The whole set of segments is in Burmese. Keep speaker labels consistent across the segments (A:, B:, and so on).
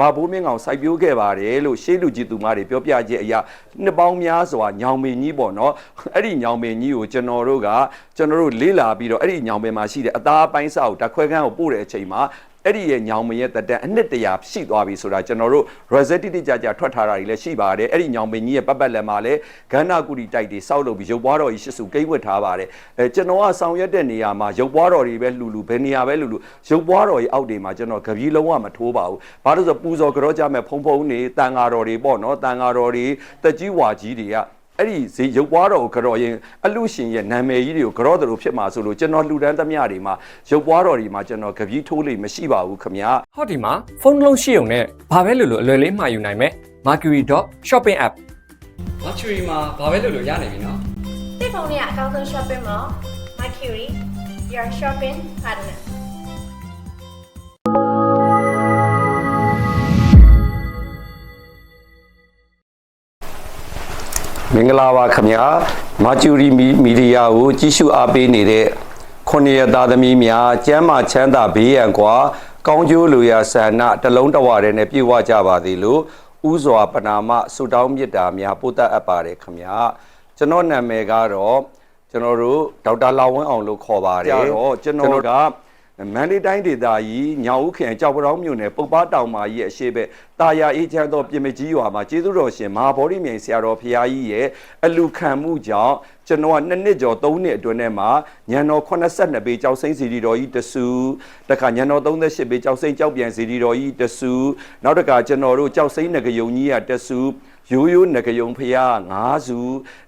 A: ဘာဘိုးမင်းကောင်စိုက်ပျိုးခဲ့ပါတယ်လို့ရှေးလူကြီးသူမတွေပြောပြခြင်းအရာနှစ်ပေါင်းများစွာညောင်မင်းကြီးပေါ့နော်အဲ့ဒီညောင်မင်းကြီးကိုကျွန်တော်တို့ကကျွန်တော်တို့လေးလာပြီးတော့အဲ့ဒီညောင်ပင်မှာရှိတဲ့အသားပိုင်းစာကိုဓာတ်ခွဲခန်းကိုပို့တဲ့အချိန်မှာ အဲ့ဒီရဲ့ညောင်မရဲ့တက်တက်အနှစ်တရာရှိသွားပြီဆိုတာကျွန်တော်တို့ result တိတိကျကျထွက်ထားတာတွေလည်းရှိပါတယ်အဲ့ဒီညောင်မင်းကြီးရဲ့ပတ်ပတ်လက်မှာလည်းဂန္ဓကုတီတိုက်တွေစောက်လုပ်ပြီးရုပ်ပွားတော်ကြီးရှစ်စုကိတ်ဝတ်ထားပါတယ်အဲကျွန်တော်ကဆောင်ရွက်တဲ့နေရာမှာရုပ်ပွားတော်တွေပဲလှူလှူဘယ်နေရာပဲလှူလှူရုပ်ပွားတော်ကြီးအောက်တွေမှာကျွန်တော်ကပီးလုံးဝမထိုးပါဘူးဘာလို့လဲဆိုပူဇော်ကြောကြမဲ့ဖုံဖုံနေတန်ဃာတော်တွေပေါ့နော်တန်ဃာတော်တွေတက်ကြီးဝါကြီးတွေက အဲ့ဒီဇေရုပ်ပွားတော်ကိုကြောရင်အလူရှင်ရဲ့နာမည်ကြီးတွေကိုကြောတော်ဖြစ်မှာဆိုလို့ကျွန်တော်လှူဒန်းသမျှတွေမှာရုပ်ပွားတော်တွေမှာကျွန်တော်ကပီးထိုးလို့မရှိပါဘူးခင်ဗျာ
B: ဟောဒီမှာဖုန်းတစ်လုံးရှိုံနဲ့ဘာပဲလို့လို့အလွယ်လေးမှာယူနိုင်မယ် Mercury.shopping app Mercury မှာဘာပဲလို့လို့ရနိုင်ပြီနော်
C: တိတ်ဖုန်းလေးကအကောင်းဆုံး shopping mall Mercury your shopping partner
A: မင်္ဂလာပါခင်ဗျာမာကျူရီမီဒီယာကိုကြည့်ရှုအားပေးနေတဲ့ခုနှစ်ရသားသမီးများကျမ်းမာချမ်းသာဘေးရန်ကွာကောင်းကျိုးလူရာဆန္ဒတလုံးတဝရဲနဲ့ပြေဝကြပါသေးလို့ဥစွာပနာမဆုတောင်းမေတ္တာများပို့တတ်အပ်ပါတယ်ခင်ဗျာကျွန်တော်နာမည်ကတော့ကျွန်တော်တို့ဒေါက်တာလာဝင်းအောင်လို့ခေါ်ပါတယ်တော့ကျွန်တော်က မန္တလေးတိုင်းဒေသကြီးညောင်ဦးခရိုင်ကြောက်ပရောင်းမြို့နယ်ပုပ္ပတောင်မာကြီးရဲ့အရှိဘက်တာယာအေးချမ်းသောပြင်မကြီးရွာမှာကျေးဇူးတော်ရှင်မဟာဗောဓိမြိုင်ဆရာတော်ဖရာကြီးရဲ့အလူခံမှုကြောင့်ကျွန်တော်ကနှစ်နှစ်ကျော်သုံးနှစ်အတွင်းထဲမှာညံတော်82ပေကြောက်စိမ့်စီရီတော်ကြီးတဆူတခါညံတော်38ပေကြောက်စိမ့်ကြောက်ပြန်စီရီတော်ကြီးတဆူနောက်တခါကျွန်တော်တို့ကြောက်စိမ့်ငကယုံကြီးကတဆူရိုးရိုးငကယုံဖျား၅စု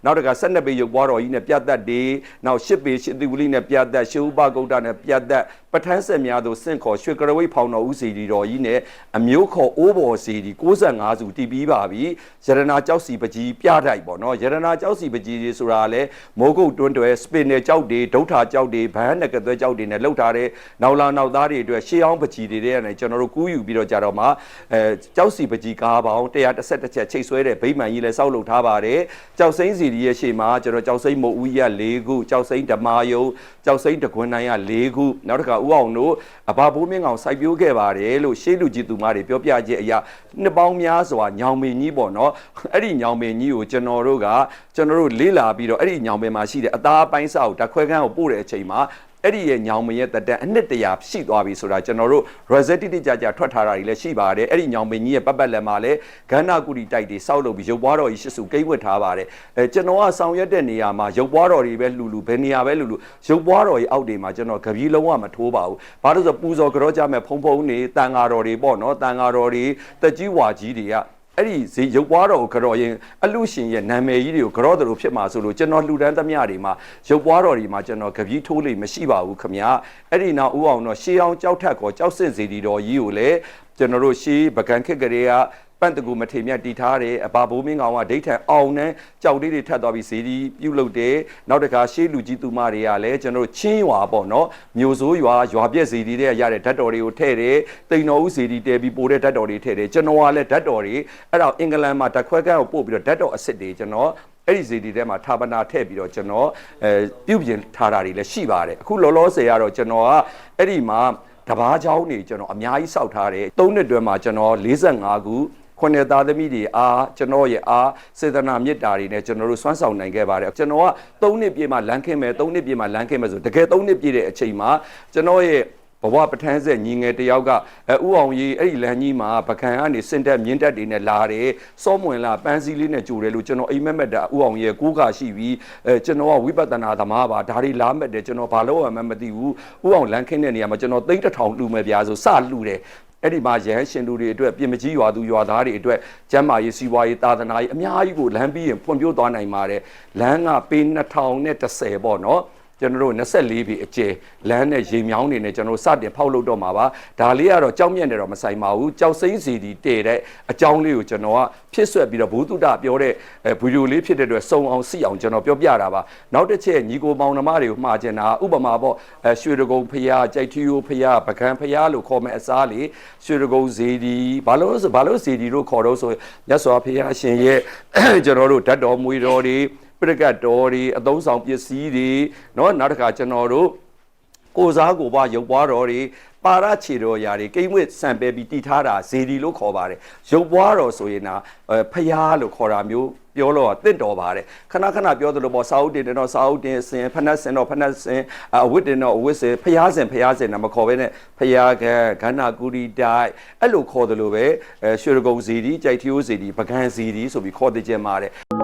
A: နောက်တက12ပေရုပ်ပွားတော်ကြီးနဲ့ပြတ်သက်တွေနောက်10ပေရှင်သူဝလိနဲ့ပြတ်သက်ရှေးဥပဂုတ်တနဲ့ပြတ်သက် ပဋ္ဌာန်းဆက်များသို့စင့်ခေါ်ရွှေကရဝိတ်ဖောင်တော်ဦးစီဒီတော်ကြီးနဲ့အမျိုးခေါ်အိုးဘော်စီဒီ65စုတည်ပြီးပါပြီရတနာကြောက်စီပကြီးပြတိုက်ပေါ့နော်ရတနာကြောက်စီပကြီးတွေဆိုတာလဲမိုးကုတ်တွန်းတွဲစပင်နယ်ကြောက်တွေဒုထာကြောက်တွေဗန်းနကသွဲကြောက်တွေနဲ့လှုပ်ထားတဲ့နောက်လာနောက်သားတွေအတွက်ရှေးအောင်ပကြီးတွေတဲ့နဲ့ကျွန်တော်တို့ကူးယူပြီးတော့ကြတော့မှအဲကြောက်စီပကြီးကားပေါင်း131ချက်ချိတ်ဆွဲတဲ့ဗိမာန်ကြီးလည်းစောက်လုပ်ထားပါတယ်ကြောက်စိမ့်စီဒီရဲ့ရှေ့မှာကျွန်တော်ကြောက်စိမ့်မို့ဦးကြီးက၄ခုကြောက်စိမ့်ဓမာယုံကြောက်စိမ့်တကွန်းနိုင်က၄ခုနောက်တစ်ခါဦးအောင်တို့အဘဘိုးမင်းကောင်စိုက်ပျိုးခဲ့ပါတယ်လို့ရှေးလူကြီးသူမတွေပြောပြခြင်းအရာနှစ်ပေါင်းများစွာညောင်မင်းကြီးပေါ့နော်အဲ့ဒီညောင်မင်းကြီးကိုကျွန်တော်တို့ကကျွန်တော်တို့လေးလာပြီးတော့အဲ့ဒီညောင်မင်းမှာရှိတဲ့အသားပိုင်းစာကိုဓာတ်ခွဲခန်းကိုပို့တဲ့အချိန်မှာ အဲ့ဒီရဲ့ညောင်မရဲ့တက်တက်အနှစ်တရာရှိသွားပြီဆိုတာကျွန်တော်တို့ result တိတိကျကျထွက်ထားတာတွေလည်းရှိပါတယ်အဲ့ဒီညောင်မင်းကြီးရဲ့ပတ်ပတ်လက်မှာလည်းဂန္ဓကုတီတိုက်တွေစောက်လုပ်ပြီးရုပ်ပွားတော်ကြီးရှစ်စုကိတ်ဝတ်ထားပါတယ်အဲကျွန်တော်ကဆောင်ရွက်တဲ့နေရာမှာရုပ်ပွားတော်တွေပဲလှူလှူဘယ်နေရာပဲလှူလှူရုပ်ပွားတော်ကြီးအောက်တွေမှာကျွန်တော်ကပီးလုံးဝမထိုးပါဘူးဘာလို့ဆိုပူဇော်ကြောကြမဲ့ဖုံဖုံနေတန်ဃာတော်တွေပေါ့နော်တန်ဃာတော်တွေတက်ကြီးဝါကြီးတွေက အဲ့ဒီဇေရုပ်ပွားတော်ကိုကြောရင်အလူရှင်ရဲ့နာမည်ကြီးတွေကိုကြောတော်ဖြစ်မှာဆိုလို့ကျွန်တော်လှူဒန်းသမျှတွေမှာရုပ်ပွားတော်တွေမှာကျွန်တော်ကပီးထိုးလို့မရှိပါဘူးခမညာအဲ့ဒီနောက်ဦးအောင်တော့ရှေးအောင်ကြောက်ထက်ကောကြောက်စစ်စီဒီတော်ကြီးကိုလည်းကျွန်တော်တို့ရှေးပကံခက်ကလေးက ပန့်တကူမထေမြတ်တီထားတယ်အဘာဘိုးမင်းကောင်ကဒိဋ္ဌံအောင်နဲ့ကြောက်လေးတွေထပ်သွားပြီးဇေဒီပြုတ်လုတယ်နောက်တခါရှေးလူကြီးသူမတွေကလည်းကျွန်တော်တို့ချင်းရွာပေါ့နော်မြို့စိုးရွာရွာပြက်ဇေဒီတဲ့ရတဲ့ဓာတ်တော်တွေကိုထည့်တယ်တိန်တော်ဦးဇေဒီတဲပြီးပို့တဲ့ဓာတ်တော်တွေထည့်တယ်ကျွန်တော်ကလည်းဓာတ်တော်တွေအဲ့တော့အင်္ဂလန်မှာဓာတ်ခွဲကန်းကိုပို့ပြီးတော့ဓာတ်တော်အစ်စ်တွေကျွန်တော်အဲ့ဒီဇေဒီထဲမှာဌာပနာထည့်ပြီးတော့ကျွန်တော်အဲပြုပြင်ထားတာတွေလည်းရှိပါတယ်အခုလောလောဆယ်ကတော့ကျွန်တော်ကအဲ့ဒီမှာတဘာเจ้าနေကျွန်တော်အများကြီးစောက်ထားတယ်၃နှစ်တွဲမှာကျွန်တော်45ခု ခုနှစ်သားသမီးတွေအားကျွန်တော်ရဲ့အားစေတနာမေတ္တာတွေနဲ့ကျွန်တော်တို့စွမ်းဆောင်နိုင်ခဲ့ပါတယ်ကျွန်တော်က၃နှစ်ပြည့်မှလမ်းခင်းမယ်၃နှစ်ပြည့်မှလမ်းခင်းမယ်ဆိုတကယ်၃နှစ်ပြည့်တဲ့အချိန်မှာကျွန်တော်ရဲ့ဘဝပဋ္ဌာန်းဆက်ညီငယ်တယောက်ကအဲဥအောင်ကြီးအဲ့ဒီလမ်းကြီးမှာပကံကနေစင်တက်မြင့်တက်တွေနဲ့လာတယ်စောမွင်လာပန်းစည်းလေးနဲ့ကြိုတယ်လို့ကျွန်တော်အိမ်မက်မက်တာဥအောင်ရဲ့ကိုးကာရှိပြီးအဲကျွန်တော်ကဝိပဿနာသမားပါဒါတွေလားမက်တယ်ကျွန်တော်ဘာလို့မှမသိဘူးဥအောင်လမ်းခင်းတဲ့နေရာမှာကျွန်တော်သိန်းတစ်ထောင်လှူမယ်ဗျာဆိုစလှူတယ် အဲ့ဒီမှာရဟန်းရှင်လူတွေအတွက်ပြင်မကြီးရွာသူရွာသားတွေအတွက်ကျမ်းမာရေးစီးပွားရေးသာသနာရေးအများကြီးကိုလမ်းပြီးရင်ဖွံ့ဖြိုးသွားနိုင်ပါတယ်လမ်းကပေ2010ပေါ့နော် ကျွန်တော်တို့24ပြီအကျယ်လမ်းနဲ့ရေမြောင်းနေနဲ့ကျွန်တော်တို့စတင်ဖောက်လုပ်တော့မှာပါဒါလေးကတော့ကြောက်မြက်နေတော့မဆိုင်ပါဘူးကြောက်စိမ့်စီဒီတည်တဲ့အကြောင်းလေးကိုကျွန်တော်ကဖြစ်ဆွက်ပြီးတော့ဘုသူတပြောတဲ့ဗီဒီယိုလေးဖြစ်တဲ့အတွက်စုံအောင်စီအောင်ကျွန်တော်ပြောပြတာပါနောက်တစ်ချက်ညီကိုမောင်နှမတွေကိုမှားကျင်တာဥပမာပေါ့အဲရွှေတကုံဖျားကြိုက်ထီယိုဖျားပကံဖျားလို့ခေါ်မဲ့အစားလေးရွှေတကုံဇေဒီဘာလို့ဆိုဘာလို့ဇေဒီလို့ခေါ်တော့ဆိုမြတ်စွာဘုရားရှင်ရဲ့ကျွန်တော်တို့ဓာတ်တော်မွေတော်တွေ ပြကတ်တော်တွေအသုံးဆောင်ပစ္စည်းတွေเนาะနောက်တစ်ခါကျွန်တော်တို့ကိုစားကိုပွားရုပ်ပွားတော်တွေ ပါရခြေတော်ຢာတွေကိမ့်ဝစ်စံပဲပြီးတည်ထားတာဇေဒီလို့ခေါ်ပါတယ်ရုပ်ပွားတော်ဆိုရင်နာအဲဖျားလို့ခေါ်တာမျိုးပြောလို့တင့်တော်ပါတယ်ခဏခဏပြောသလိုပေါ့စာအုပ်တင်တယ်တော့စာအုပ်တင်စင်ဖက်နှက်စင်တော့ဖက်နှက်စင်အဝတ်တင်တော့အဝတ်စင်ဖျားစင်ဖျားစင်နာမခေါ်ဘဲနဲ့ဖျားကခန္ဓာကူရီတိုက်အဲ့လိုခေါ်တယ်လို့ပဲအဲရွှေရကုံဇီဒီကြိုက်ထီယိုးဇီဒီပကံဇီဒီဆိုပြီးခေါ်တဲ့ကျင်ပါတယ်